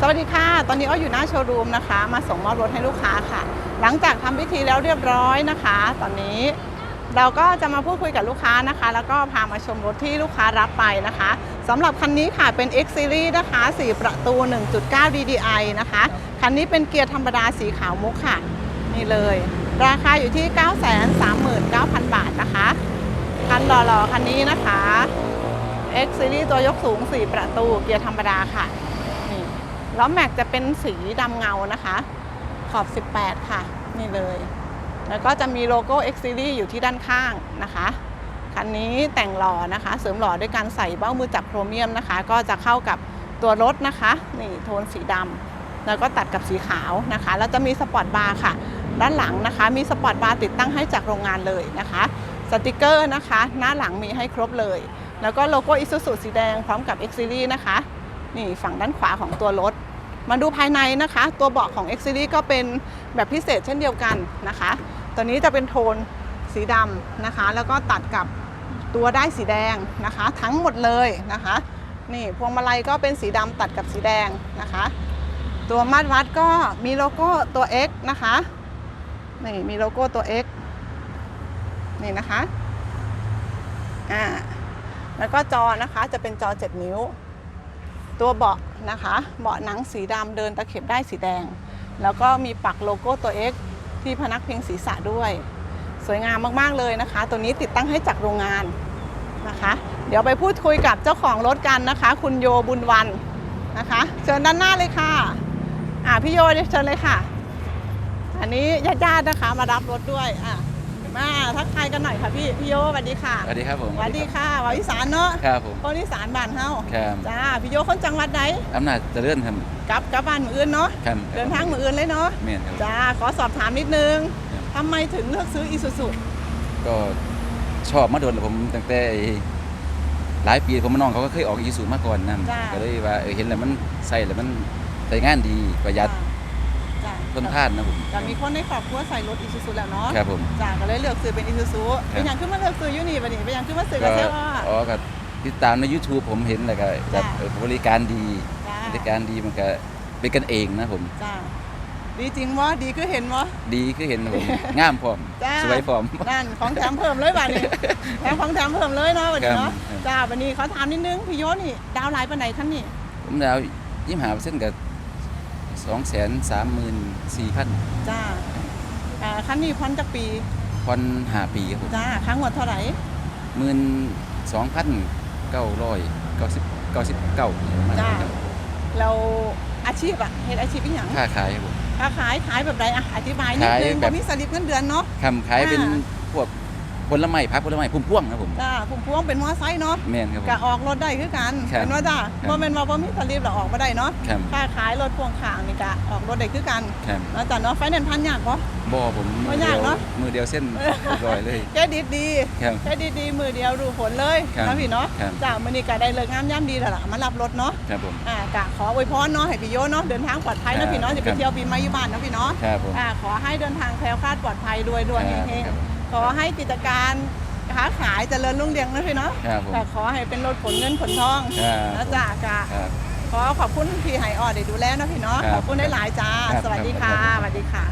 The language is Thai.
สวัสดีค่ะ ตอนนี้อ้ออยู่หน้าโชว์รูมนะคะ มาส่งมอบรถให้ลูกค้าค่ะ หลังจากทำพิธีแล้วเรียบร้อยนะคะ ตอนนี้เราก็จะมาพูดคุยกับลูกค้านะคะ แล้วก็พามาชมรถที่ลูกค้ารับไปนะคะสำหรับคันนี้ค่ะเป็น X Series นะคะ 4 ประตู 1.9 DDI นะคะ คันนี้เป็นเกียร์ธรรมดาสีขาวมุกค่ะ นี่เลย ราคาอยู่ที่ 939,000 บาทนะคะ คันหล่อๆคันนี้นะคะ X Series ตัวยกสูง 4 ประตู เกียร์ธรรมดาค่ะ ล้อแม็กจะเป็นสีดำเงานะคะ ขอบ 18 ค่ะ นี่เลย แล้วก็จะมีโลโก้ X Series อยู่ที่ด้านข้างนะคะ คันนี้แต่งหล่อนะคะ เสริมหล่อด้วยการใส่เบ้ามือจับโครเมียมนะคะ ก็จะเข้ากับตัวรถนะคะ นี่โทนสีดำแล้วก็ตัดกับสีขาวนะคะ แล้วจะมีสปอร์ตบาร์ค่ะ ด้านหลังนะคะ มีสปอร์ตบาร์ติดตั้งให้จากโรงงานเลยนะคะสติกเกอร์นะคะ หน้าหลังมีให้ครบเลย แล้วก็โลโก้อิซูซูสีแดงพร้อมกับ X Series นะคะ นี่ฝั่งด้านขวาของตัวรถ มาดูภายในนะคะ ตัวเบาะของ X Series ก็เป็นแบบพิเศษเช่นเดียวกันนะคะ ตัวนี้จะเป็นโทนสีดำนะคะ แล้วก็ตัดกับตัวได้สีแดงนะคะ ทั้งหมดเลยนะคะ นี่พวงมาลัยก็เป็นสีดำตัดกับสีแดงนะคะ ตัวมาตรวัดก็มีโลโก้ตัว X นะคะนี่มีโลโก้ตัว X นี่นะคะอ่าแล้วก็จอนะคะจะเป็นจอ 7 นิ้ว ตัวเบาะนะคะ เบาะหนังสีดำเดินตะเข็บได้สีแดง แล้วก็มีปักโลโก้ตัว X ที่พนักพิงศีรษะด้วย สวยงามมากๆเลยนะคะ ตัวนี้ติดตั้งให้จากโรงงานนะคะ เดี๋ยวไปพูดคุยกับเจ้าของรถกันนะคะ คุณโยบุญวันนะคะ เชิญด้านหน้าเลยค่ะอ่าพี่โยเชิญเลยค่ะ อันนี้ญาติๆนะคะมารับรถด้วยอะ มาทักทายกันหน่อยค่ะพี่พี่โยสวัสดีค่ะสวัสดีครับผมสวัสดีค่ะวาวิสานเนาะครับผมคนอีสานบ้านเฮาครับจ้าพี่โยคนจังหวัดไหนอำนาจเจริญครับกลับกลับบ้านมืออื่นเนาะครับเดินทางมืออื่นเลยเนาะเมียนครับจ้าขอสอบถามนิดนึงครับทำไมถึงเลือกซื้ออีซูซูก็ชอบมาโดนแล้วผมตั้งแต่หลายปีผมน้องเขาก็เคยออกอีซูมาก่อนนั่นก็เลยว่าเออเห็นแล้วมันใส่แล้วมันใช้งานดีประหยัด จ้าต้นทานนะผมจะมีคนในครอบครัวใส่รถอีซูซูแล้วเนาะครับผมจ้าก็เลยเลือกซื้อเป็นอีซูซูครับเป็นอย่างขึ้นมาเลือกซื้ออยูนี่ปะนี่เป็นอย่างขึ้นมาซื้อก็กับเซลว่าอ๋อก็ติดตามใน YouTube ผมเห็นแล้วก็แบบจ้ะเออบริการดีจ้าบริการดีมันก็เป็นกันเองนะผมจ้าดีจริงวะดีคือเห็นวะดีคือเห็นนะผมงามพร้อมจ้าสวยพร้อมนั่นของแถมเพิ่มเลยบ้านี่แถมของแถมเพิ่มเลยเนาะวันนี้เนาะครับจ้าวันนี้เขาถามนิดนึงพี่โยนี่ดาวไลน์ปานไหนคันนี่ผมดาวยี่หาเปอร์เซ็นต์กับ สองแสนสามหมื่นสี่พันจ้าอ่าคันนี้พอนจากปี พอนหาปีครับผมจ้าค้างหมดเท่าไหร่หมื่นสองพันเก้าร้อยเก้าสิบเก้าสิบเก้าจ้าเราอาชีพอะเฮ็ดอาชีพเป็นหยังค่าขายครับผม ค้าขายขายแบบใดอะอธิบายนิดขายนึงแบบบ่มีสลิปเงินเดือนเนาะ คำขายเป็นอ่า พวก ผลไม้พักผลไม้พุ่มพ่วงครับผม จ้าพุ่มพวงเป็นมอไซค์เนาะแม่นครับผม กะออกรถได้คือกันครับเป็นว่าจ้าครับบ่แม่นว่าบ่มีสลิปแล้วออกบ่ได้เนาะครับค้าขายรถพ่วงข้างนี่กะออกรถได้คือกันครับเนาะจ้าเนาะไฟแนนซ์พันยากบ่ บ่ผมบ่มือเดียากยวเนอะ มือเดียวเส้นเรียบร้อยเลยแค่ดีดีครับแค่ดีดีมือเดียวรู้ผลเลยครับนะพี่เนาะครับ จ้ามื้อนี้ก็ได้เลิกงามยามดีแล้วล่ะมารับรถเนาะครับผม อ่ากะขออวยพรเนาะให้พี่โยเนาะเดินทางปลอดภัยครันะบพี่เนาะจะไปครับ เที่ยวปีใหม่อยู่บ้านนะพี่เนาะครับผม อ่าขอให้เดินทางแคล้วคลาดปลอดภัยรวยรวยครับเฮงครับๆ ขอให้กิจการค้าขายเจริญรุ่งเรืองนะพี่เนาะครับผม แต่ขอให้เป็นรถขนเงินขนทองครับนะจ๊ะกะครับ ขอขอบคุณพี่ไหออดได้ดูแลนะพี่เนาะครับขอบคุณได้หลายๆจ้า ครับสวัสดีค่ะครับ สวัสดีค่ะ